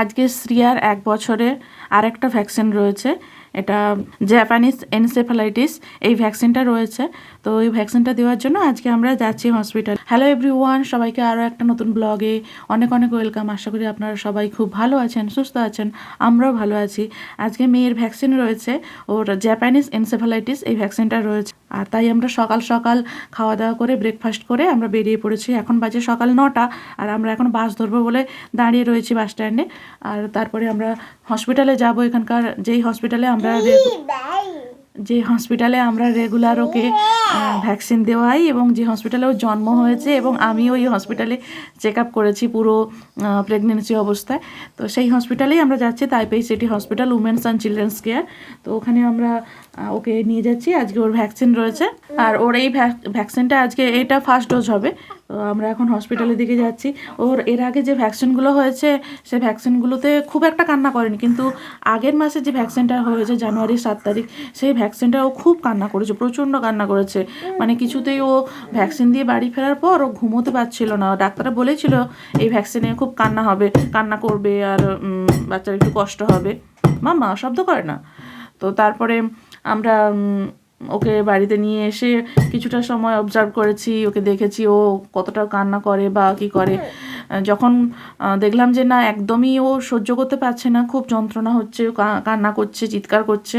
আজকে শ্রিয়ার এক বছরের আরেকটা ভ্যাকসিন রয়েছে, এটা জাপানিজ এনসেফালাইটিস এই ভ্যাকসিনটা রয়েছে। তো এই ভ্যাকসিনটা দেওয়ার জন্য আজকে আমরা যাচ্ছি হসপিটাল হ্যালো এভরিওয়ান সবাইকে আরও একটা নতুন ব্লগে অনেক অনেক ওয়েলকাম আশা করি আপনারা সবাই খুব ভালো আছেন, সুস্থ আছেন। আমরাও ভালো আছি। আজকে মেয়ের ভ্যাকসিন রয়েছে। ওর জাপানিজ এনসেফালাইটিস এই ভ্যাকসিনটা রয়েছে। আর তাই আমরা সকাল সকাল খাওয়া দাওয়া করে ব্রেকফাস্ট করে আমরা বেরিয়ে পড়েছি। এখন বাজে সকাল নটা, আর আমরা এখন বাস ধরবো বলে দাঁড়িয়ে রয়েছি বাস স্ট্যান্ডে। আর তারপরে আমরা হসপিটালে যাব। এখানকার যেই হসপিটালে আমরা যে হসপিটালে আমরা রেগুলার ওকে ভ্যাকসিন দেওয়াই এবং যে হসপিটালে ওর জন্ম হয়েছে এবং আমি ওই হসপিটালে চেক আপ করেছি পুরো প্রেগনেন্সি অবস্থায়। তো সেই হসপিটালেই আমরা যাচ্ছি Taipei City Hospital women's and children's care তো ওখানে আমরা ওকে নিয়ে যাচ্ছি। আজকে ওর ভ্যাকসিন রয়েছে। আর ওর এই ভ্যাকসিনটা আজকে এটা ফার্স্ট ডোজ হবে। তো আমরা এখন হসপিটালের দিকে যাচ্ছি। ওর, এর আগে যে ভ্যাকসিনগুলো হয়েছে, সে ভ্যাকসিনগুলোতে খুব একটা কান্না করেনি। কিন্তু আগের মাসে যে ভ্যাকসিনটা হয়েছে জানুয়ারি সাত তারিখ, সেই ভ্যাকসিনটা ও খুব কান্না করেছে, প্রচণ্ড কান্না করেছে। মানে কিছুতেই ও ভ্যাকসিন দিয়ে বাড়ি ফেরার পর ও ঘুমোতে পারছিল না। ডাক্তাররা বলেছিল, এই ভ্যাকসিনে খুব কান্না হবে, কান্না করবে আর বাচ্চার একটু কষ্ট হবে। মামা শব্দ করে না? তো তারপরে আমরা ওকে বাড়িতে নিয়ে এসে কিছুটা সময় অবজার্ভ করেছি, ওকে দেখেছি, ও কতটা কান্না করে বা কি করে। যখন দেখলাম যে না, একদমই ও সহ্য করতে পারছে না, খুব যন্ত্রণা হচ্ছে কান্না করছে, চিৎকার করছে,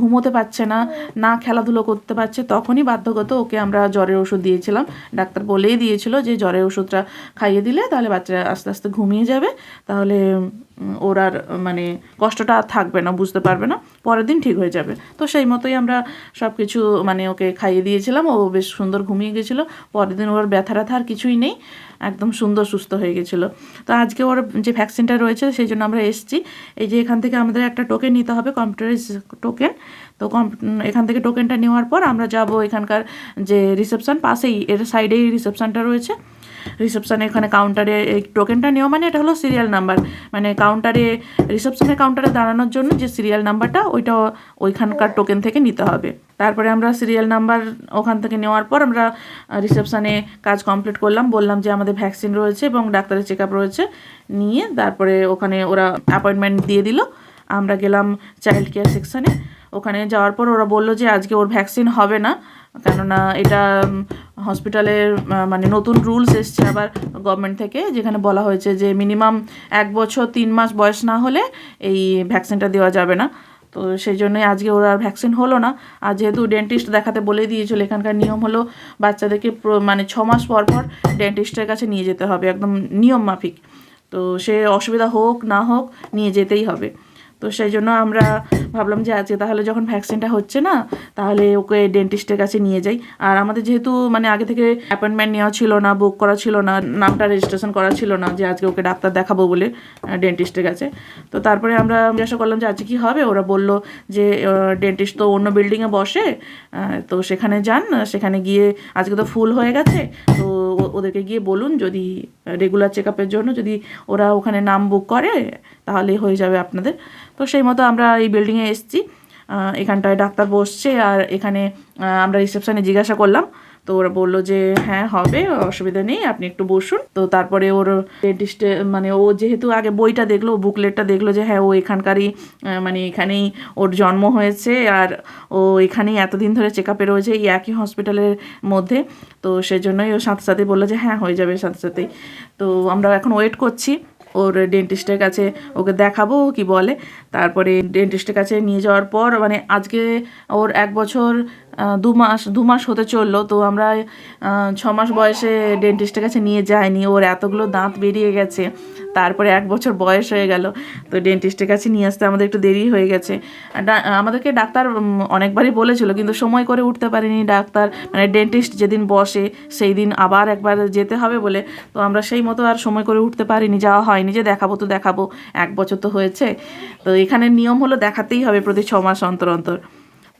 ঘুমোতে পারছে না না খেলাধুলো করতে পারছে, তখনই বাধ্যগত ওকে আমরা জ্বরের ওষুধ দিয়েছিলাম। ডাক্তার বলেই দিয়েছিল যে জ্বরের ওষুধটা খাইয়ে দিলে তাহলে বাচ্চা আস্তে আস্তে ঘুমিয়ে যাবে, তাহলে ওর আর মানে কষ্টটা আর থাকবে না, বুঝতে পারবে না, পরের দিন ঠিক হয়ে যাবে। তো সেই মতোই আমরা সব কিছু মানে ওকে খাইয়ে দিয়েছিলাম, ও বেশ সুন্দর ঘুমিয়ে গেছিল, পরের দিন ওর ব্যথা ট্যাথা আর কিছুই নেই। একদম সুন্দর, সুস্থ হয়ে গেছিল। তো আজকে ওর যে ভ্যাকসিনটা রয়েছে, সেই জন্য আমরা এসেছি। এই যে এখান থেকে আমাদের একটা টোকেন নিতে হবে কম্পিউটারাইজ টোকেন তো কম- এখান থেকে টোকেনটা নেওয়ার পর আমরা যাব এখানকার যে রিসেপশন পাশেই, এর সাইডেই রিসেপশানটা রয়েছে। রিসেপশানে এখানে কাউন্টারে এই টোকেনটা নেওয়া মানে এটা হলো সিরিয়াল নাম্বার মানে কাউন্টারে রিসেপশানের কাউন্টারে দাঁড়ানোর জন্য যে সিরিয়াল নাম্বারটা ওইটা ওইখানকার টোকেন থেকে নিতে হবে। তারপরে আমরা সিরিয়াল নাম্বার ওখান থেকে নেওয়ার পর আমরা রিসেপশনে কাজ কমপ্লিট করলাম। বললাম যে আমাদের ভ্যাকসিন রয়েছে এবং ডাক্তারের চেক রয়েছে। নিয়ে তারপরে ওখানে ওরা অ্যাপয়েন্টমেন্ট দিয়ে দিল। আমরা গেলাম চাইল্ড কেয়ার সেকশানে ওখানে যাওয়ার পর ওরা বলল যে আজকে ওর ভ্যাকসিন হবে না। কেননা এটা হসপিটালের মানে নতুন রুলস এসছে আবার গভর্নমেন্ট থেকে, যেখানে বলা হয়েছে যে মিনিমাম এক বছর তিন মাস বয়স না হলে এই ভ্যাকসিনটা দেওয়া যাবে না। তো সেই জন্যই আজকে ওরা আর ভ্যাকসিন হলো না। আর যেহেতু ডেন্টিস্ট দেখাতে বলে দিয়েছিল, এখানকার নিয়ম হলো বাচ্চাদেরকে মানে ছ মাস পর পর ডেন্টিস্টের কাছে নিয়ে যেতে হবে, একদম নিয়ম মাফিক। তো সে অসুবিধা হোক না হোক, নিয়ে যেতেই হবে। তো সেই জন্য আমরা ভাবলাম যে আজকে তাহলে যখন ভ্যাকসিনটা হচ্ছে না, তাহলে ওকে ডেন্টিস্টের কাছে নিয়ে যাই। আর আমাদের যেহেতু মানে আগে থেকে অ্যাপয়েন্টমেন্ট নেওয়া ছিল না বুক করা ছিল না, নামটা রেজিস্ট্রেশন করা ছিল না যে আজকে ওকে ডাক্তার দেখাবো বলে ডেন্টিস্টের কাছে। তো তারপরে আমরা জিজ্ঞাসা করলাম যে আজকে কী হবে? ওরা বলল যে ডেন্টিস্ট তো অন্য বিল্ডিংয়ে বসে তো সেখানে যান, সেখানে গিয়ে আজকে তো ফুল হয়ে গেছে, তো ওদেরকে গিয়ে বলুন যদি রেগুলার চেক আপের জন্য যদি ওরা ওখানে নাম বুক করে, তাহলে হয়ে যাবে আপনাদের। তো সেই মতো আমরা এই বিল্ডিংয়ে এসেছি। এখানটায় ডাক্তার বসছে আর এখানে আমরা রিসেপশানে জিজ্ঞাসা করলাম। তো ওরা বলল যে হ্যাঁ হবে, অসুবিধা নেই, আপনি একটু বসুন। তো তারপরে ওর ডেন্টিস্টে মানে ও যেহেতু আগে বইটা দেখল বুকলেটটা দেখল যে হ্যাঁ ও এখানকারই মানে এখানেই ওর জন্ম হয়েছে আর ও এখানেই এতদিন ধরে চেক আপে রয়েছে এই একই হসপিটালের মধ্যে। তো সেজন্যই ও সাথে সাথে বলল যে হ্যাঁ হয়ে যাবে সাথে সাথেই। তো আমরা এখন ওয়েট করছি, ওর ডেন্টিস্টের কাছে ওকে দেখাবো কি বলে। তারপরে ডেন্টিস্টের কাছে নিয়ে যাওয়ার পর মানে আজকে ওর এক বছর দু মাস দু মাস হতে চলল, তো আমরা ছ মাস বয়সে ডেন্টিস্টের কাছে নিয়ে যাইনি। ওর এতগুলো দাঁত বেরিয়ে গেছে, তারপরে এক বছর বয়স হয়ে গেল, তো ডেন্টিস্টের কাছে নিয়ে আসতে আমাদের একটু দেরি হয়ে গেছে। আমাদেরকে ডাক্তার অনেকবারই বলেছিল, কিন্তু সময় করে উঠতে পারিনি ডাক্তার। মানে ডেন্টিস্ট যেদিন বসে, সেই দিন আবার একবার যেতে হবে বলে, তো আমরা সেই মতো আর সময় করে উঠতে পারিনি, যাওয়া হয়নি যে দেখাবো তো দেখাবো, এক বছর তো হয়েছে। তো এখানে নিয়ম হলো দেখাতেই হবে প্রতি ছ মাস অন্তর অন্তর।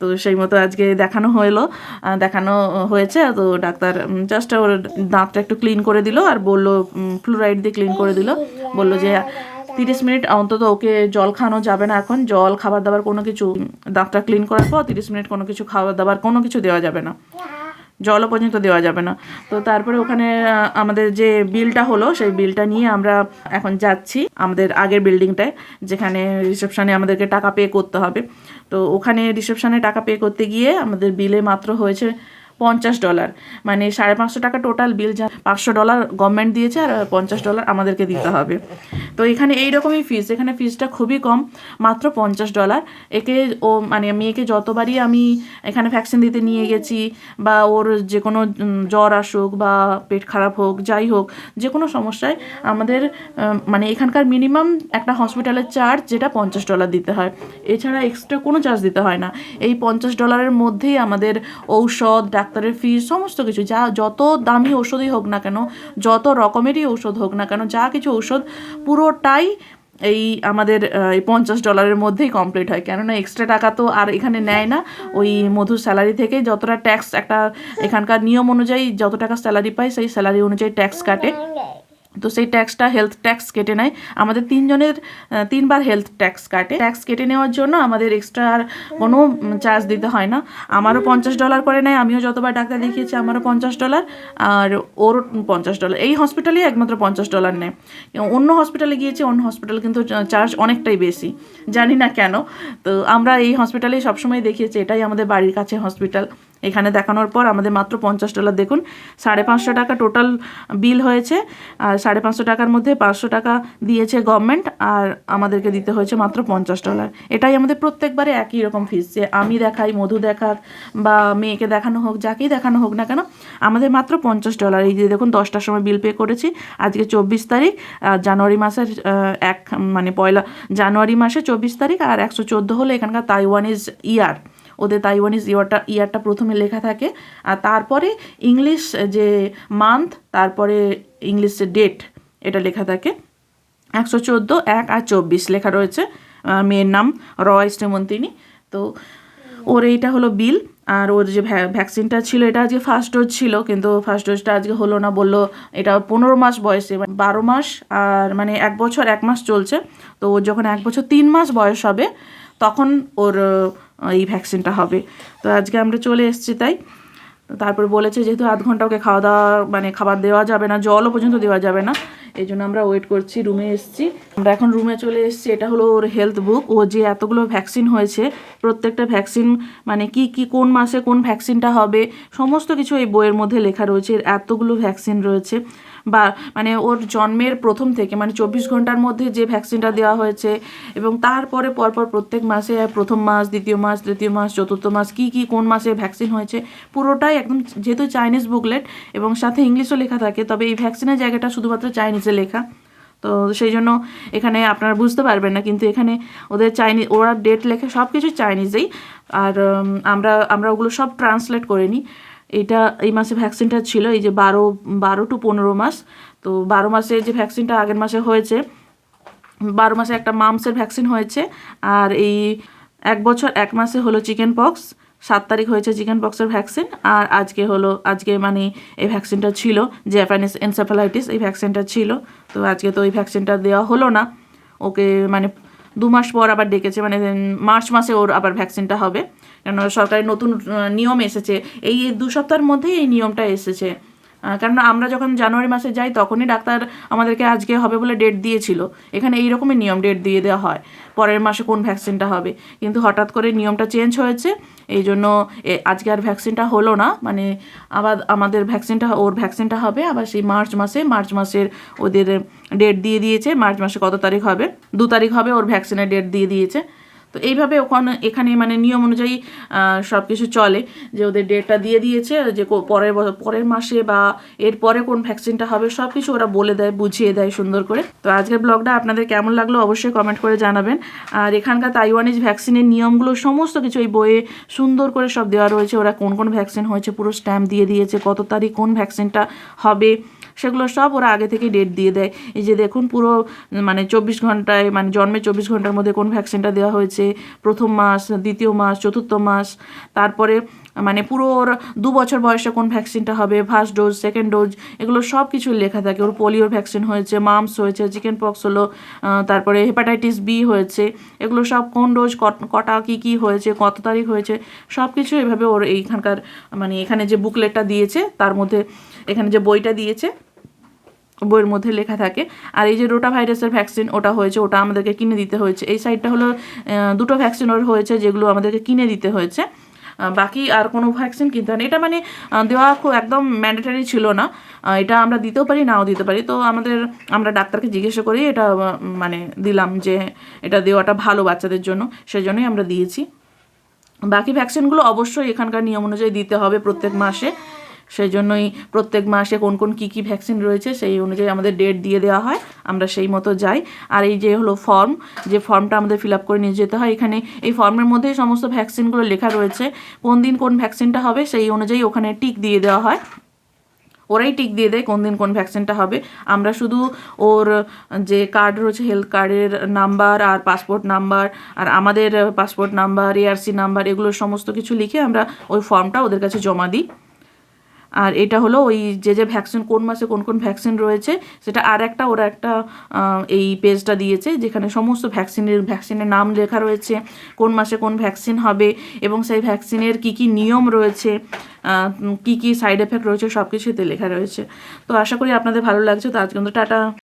তো সেই মতো আজকে দেখানো হলো। দেখানো হয়েছে, তো ডাক্তার জাস্ট ওর দাঁতটা একটু ক্লিন করে দিল আর বলল ফ্লুরাইড দিয়ে ক্লিন করে দিল। বলল যে, তিরিশ মিনিট অন্তত ওকে জল খাওয়ানো যাবে না এখন। জল, খাবার দাবার কোনো কিছু দাঁতটা ক্লিন করার পর তিরিশ মিনিট কোনো কিছু খাবার দাবার কোনো কিছু দেওয়া যাবে না। জলও পর্যন্ত দেওয়া যাবে না। তো তারপরে ওখানে আমাদের যে বিলটা হলো, সেই বিলটা নিয়ে আমরা এখন যাচ্ছি আমাদের আগের বিল্ডিংটায়, যেখানে রিসেপশানে আমাদেরকে টাকা পে করতে হবে। তো ওখানে রিসেপশানে টাকা পে করতে গিয়ে আমাদের বিলে মাত্র হয়েছে পঞ্চাশ ডলার। মানে সাড়ে পাঁচশো টাকা টোটাল বিল যা পাঁচশো ডলার গভর্নমেন্ট দিয়েছে আর পঞ্চাশ ডলার আমাদেরকে দিতে হবে। তো এখানে এই রকমই ফিস এখানে ফিজটা খুবই কম, মাত্র পঞ্চাশ ডলার একে ও মানে মেয়েকে যতবারই আমি এখানে ভ্যাকসিন দিতে নিয়ে গেছি বা ওর যে কোনো জ্বর আসুক বা পেট খারাপ হোক, যাই হোক যে কোনো সমস্যায় আমাদের মানে এখানকার মিনিমাম একটা হসপিটালের চার্জ যেটা পঞ্চাশ ডলার দিতে হয়। এছাড়া এক্সট্রা কোনো চার্জ দিতে হয় না। এই পঞ্চাশ ডলারের মধ্যেই আমাদের ঔষধ ডাক্তারের ফিস সমস্ত কিছু, যা যত দামি ওষুধই হোক না কেন, যত রকমেরই ওষুধ হোক না কেন, যা কিছু ওষুধ পুরোটাই এই আমাদের এই পঞ্চাশ ডলারের মধ্যেই কমপ্লিট হয়। কেননা এক্সট্রা টাকা তো আর এখানে নেয় না। ওই মধুর স্যালারি থেকে যতটা ট্যাক্স একটা এখানকার নিয়ম অনুযায়ী যত টাকা স্যালারি পায়, সেই স্যালারি অনুযায়ী ট্যাক্স কাটে। তো সেই ট্যাক্সটা হেলথ ট্যাক্স কেটে নেয়। আমাদের তিনজনের তিনবার হেলথ ট্যাক্স কাটে। ট্যাক্স কেটে নেওয়ার জন্য আমাদের এক্সট্রা আর কোনো চার্জ দিতে হয় না। আমারও পঞ্চাশ ডলার করে নেয়, আমিও যতবার ডাক্তার দেখিয়েছি আমারও পঞ্চাশ ডলার আর ওর পঞ্চাশ ডলার এই হসপিটালেই একমাত্র পঞ্চাশ ডলার নেয়। অন্য হসপিটালে গিয়েছি, অন্য হসপিটাল কিন্তু চার্জ অনেকটাই বেশি। জানি না কেন। তো আমরা এই হসপিটালেই সবসময় দেখিয়েছি, এটাই আমাদের বাড়ির কাছে হসপিটাল এখানে দেখানোর পর আমাদের মাত্র পঞ্চাশ ডলার দেখুন, সাড়ে পাঁচশো টাকা টোটাল বিল হয়েছে, আর সাড়ে পাঁচশো টাকার মধ্যে পাঁচশো টাকা দিয়েছে গভর্নমেন্ট আর আমাদেরকে দিতে হয়েছে মাত্র পঞ্চাশ ডলার এটাই আমাদের প্রত্যেকবারে একই রকম ফিস যে আমি দেখাই, মধু দেখাক, বা মেয়েকে দেখানো হোক, যাকেই দেখানো হোক না কেন, আমাদের মাত্র পঞ্চাশ ডলার এই যে দেখুন, দশটার সময় বিল পে করেছি, আজকে চব্বিশ তারিখ জানুয়ারি মাসের এক মানে পয়লা জানুয়ারি মাসে চব্বিশ তারিখ, আর একশো চোদ্দ হলো এখানকার তাইওয়ানিজ ইয়ার ওদের তাইওয়ানিজ ইয়ারটা ইয়ারটা প্রথমে লেখা থাকে। আর তারপরে ইংলিশ যে মান্থ তারপরে ইংলিশ ডেট এটা লেখা থাকে। একশো চোদ্দ, এক আর চব্বিশ লেখা রয়েছে মেয়ের নাম রয় শ্রীমন্তিনী। তো ওর এইটা হলো বিল আর ওর যে ভ্যা- ভ্যাকসিনটা ছিল, এটা আজকে ফার্স্ট ডোজ ছিল, কিন্তু ফার্স্ট ডোজটা আজকে হলো না বলল, এটা পনেরো মাস বয়সে মানে বারো মাস, আর মানে এক বছর, এক মাস চলছে। তো ওর যখন এক বছর, তিন মাস বয়স হবে, তখন ওর এই ভ্যাকসিনটা হবে। তো আজকে আমরা চলে এসেছি তাই। তারপর বলেছে যেহেতু আধ ঘণ্টা ওকে খাওয়া দাওয়া মানে খাবার দেওয়া যাবে না, জলও পর্যন্ত দেওয়া যাবে না, এই জন্য আমরা ওয়েট করছি রুমে এসেছি। আমরা এখন রুমে চলে এসেছি, এটা হলো ওর হেলথ বুক ও যে এতগুলো ভ্যাকসিন হয়েছে, প্রত্যেকটা ভ্যাকসিন মানে কি কি, কোন মাসে কোন ভ্যাকসিনটা হবে, সমস্ত কিছু এই বইয়ের মধ্যে লেখা রয়েছে এতগুলো ভ্যাকসিন রয়েছে। বা মানে ওর জন্মের প্রথম থেকে মানে চব্বিশ ঘণ্টার মধ্যে যে ভ্যাকসিনটা দেওয়া হয়েছে এবং তারপরে পরপর প্রত্যেক মাসে প্রথম মাস, দ্বিতীয় মাস, তৃতীয় মাস, চতুর্থ মাস, কি কি, কোন মাসে ভ্যাকসিন হয়েছে, পুরোটাই একদম যেহেতু চাইনিজ বুকলেট এবং সাথে ইংলিশও লেখা থাকে, তবে এই ভ্যাকসিনের জায়গাটা শুধুমাত্র চাইনিজে লেখা। তো সেই জন্য এখানে আপনারা বুঝতে পারবেন না, কিন্তু এখানে ওদের চাইনিজ ওরা ডেট লেখে সব কিছু চাইনিজেই। আর আমরা আমরা ওগুলো সব ট্রান্সলেট করে নিই। এটা এই মাসে ভ্যাকসিনটা ছিল, এই যে বারো বারো টু পনেরো মাস। তো বারো মাসে যে ভ্যাকসিনটা আগের মাসে হয়েছে, বারো মাসে একটা মামসের ভ্যাকসিন হয়েছে। আর এই এক বছর, এক মাসে হলো চিকেন পক্স সাত তারিখ হয়েছে চিকেন পক্সের ভ্যাকসিন আর আজকে হলো, আজকে মানে এই ভ্যাকসিনটা ছিল জাপানিস এনসেফালাইটিস এই ভ্যাকসিনটা ছিল। তো আজকে তো এই ভ্যাকসিনটা দেওয়া হলো না। ওকে মানে দু মাস পর আবার ডেকেছে মানে মার্চ মাসে ওর আবার ভ্যাকসিনটা হবে। কেন সরকারি নতুন নিয়ম এসেছে। এই দু সপ্তাহের মধ্যেই এই নিয়মটা এসেছে। কেননা আমরা যখন জানুয়ারি মাসে যাই, তখনই ডাক্তার আমাদেরকে আজকে হবে বলে ডেট দিয়েছিল। এখানে এই রকমই নিয়ম ডেট দিয়ে দেওয়া হয়। পরের মাসে কোন ভ্যাকসিনটা হবে। কিন্তু হঠাৎ করে নিয়মটা চেঞ্জ হয়েছে। এই জন্য আজকে আর ভ্যাকসিনটা হলো না। মানে আবার আমাদের ভ্যাকসিনটা ওর ভ্যাকসিনটা হবে। আবার সেই মার্চ মাসে, মার্চ মাসের ওদের ডেট দিয়ে দিয়েছে। মার্চ মাসে কত তারিখ হবে? দু তারিখ হবে ওর ভ্যাকসিনের ডেট দিয়ে দিয়েছে। তো এইভাবে ওখানে, এখানে মানে নিয়ম অনুযায়ী সব কিছু চলে। যে ওদের ডেটটা দিয়ে দিয়েছে, যে পরের পরের মাসে বা এর পরে কোন ভ্যাকসিনটা হবে সব কিছু ওরা বলে দেয়, বুঝিয়ে দেয় সুন্দর করে। তো আজকের ব্লগটা আপনাদের কেমন লাগল অবশ্যই কমেন্ট করে জানাবেন। আর এখানকার তাইওয়ানিজ ভ্যাকসিনের নিয়মগুলো, সমস্ত কিছু এই বইয়ে সুন্দর করে সব দেওয়া রয়েছে। ওরা কোন কোন ভ্যাকসিন হয়েছে, পুরো স্ট্যাম্প দিয়ে দিয়েছে, কত তারিখ কোন ভ্যাকসিনটা হবে। সেগুলো সব ওরা আগে থেকে ডেট দিয়ে দেয়। এই যে দেখুন, পুরো মানে চব্বিশ ঘন্টায় মানে জন্মের চব্বিশ ঘণ্টার মধ্যে কোন ভ্যাকসিনটা দেওয়া হয়েছে, প্রথম মাস, দ্বিতীয় মাস, চতুর্থ মাস, তারপরে মানে পুরো ওর দু বছর বয়সে কোন ভ্যাকসিনটা হবে ফার্স্ট ডোজ সেকেন্ড ডোজ এগুলো সব কিছু লেখা থাকে। ওর পোলিওর ভ্যাকসিন হয়েছে মামস হয়েছে চিকেন পক্স হলো তারপরে হেপাটাইটিস বি হয়েছে, এগুলো সব কোন ডোজ কটা, কী কী হয়েছে, কত তারিখ হয়েছে, সব কিছু এভাবে ওর এইখানকার মানে এখানে যে বুকলেটটা দিয়েছে, তার মধ্যে এখানে যে বইটা দিয়েছে বইয়ের মধ্যে লেখা থাকে। আর এই যে রোটা ভাইরাসের ভ্যাকসিন ওটা হয়েছে, ওটা আমাদেরকে কিনে দিতে হয়েছে। এই সাইডটা হলো দুটো ভ্যাকসিন ওর হয়েছে যেগুলো আমাদেরকে কিনে দিতে হয়েছে। বাকি আর কোনো ভ্যাকসিন কিনতে হয় এটা মানে দেওয়া খুব একদম ম্যান্ডেটারি ছিল না। এটা আমরা দিতেও পারি, নাও দিতে পারি। তো আমাদের, আমরা ডাক্তারকে জিজ্ঞাসা করি এটা মানে দিলাম যে এটা দেওয়াটা ভালো বাচ্চাদের জন্য। সেজন্যই আমরা দিয়েছি। বাকি ভ্যাকসিনগুলো অবশ্যই এখানকার নিয়ম অনুযায়ী দিতে হবে প্রত্যেক মাসে। সেই জন্যই প্রত্যেক মাসে কোন কোন কী কী ভ্যাকসিন রয়েছে সেই অনুযায়ী আমাদের ডেট দিয়ে দেওয়া হয়, আমরা সেই মতো যাই। আর এই যে হলো ফর্ম যে ফর্মটা আমাদের ফিল আপ করে নিয়ে যেতে হয়, এখানে এই ফর্মের মধ্যেই সমস্ত ভ্যাকসিনগুলো লেখা রয়েছে। কোন দিন কোন ভ্যাকসিনটা হবে সেই অনুযায়ী ওখানে টিক দিয়ে দেওয়া হয়। ওরাই টিক দিয়ে দেয় কোন দিন কোন ভ্যাকসিনটা হবে। আমরা শুধু ওর যে কার্ড রয়েছে হেলথ কার্ডের নাম্বার আর পাসপোর্ট নাম্বার আর আমাদের পাসপোর্ট নাম্বার এআরসি নাম্বার এগুলো সমস্ত কিছু লিখে আমরা ওই ফর্মটা ওদের কাছে জমা দিই। আর এটা হলো ওই যে যে ভ্যাকসিন কোন মাসে কোন কোন ভ্যাকসিন রয়েছে, সেটা আর একটা ওরা একটা এই পেজটা দিয়েছে, যেখানে সমস্ত ভ্যাকসিনের ভ্যাকসিনের নাম লেখা রয়েছে, কোন মাসে কোন ভ্যাকসিন হবে এবং সেই ভ্যাকসিনের কি কি নিয়ম রয়েছে কি কি সাইড এফেক্ট রয়েছে সব কিছুতে লেখা রয়েছে। তো আশা করি আপনাদের ভালো লাগছে। তো আজ কিন্তু টাটা।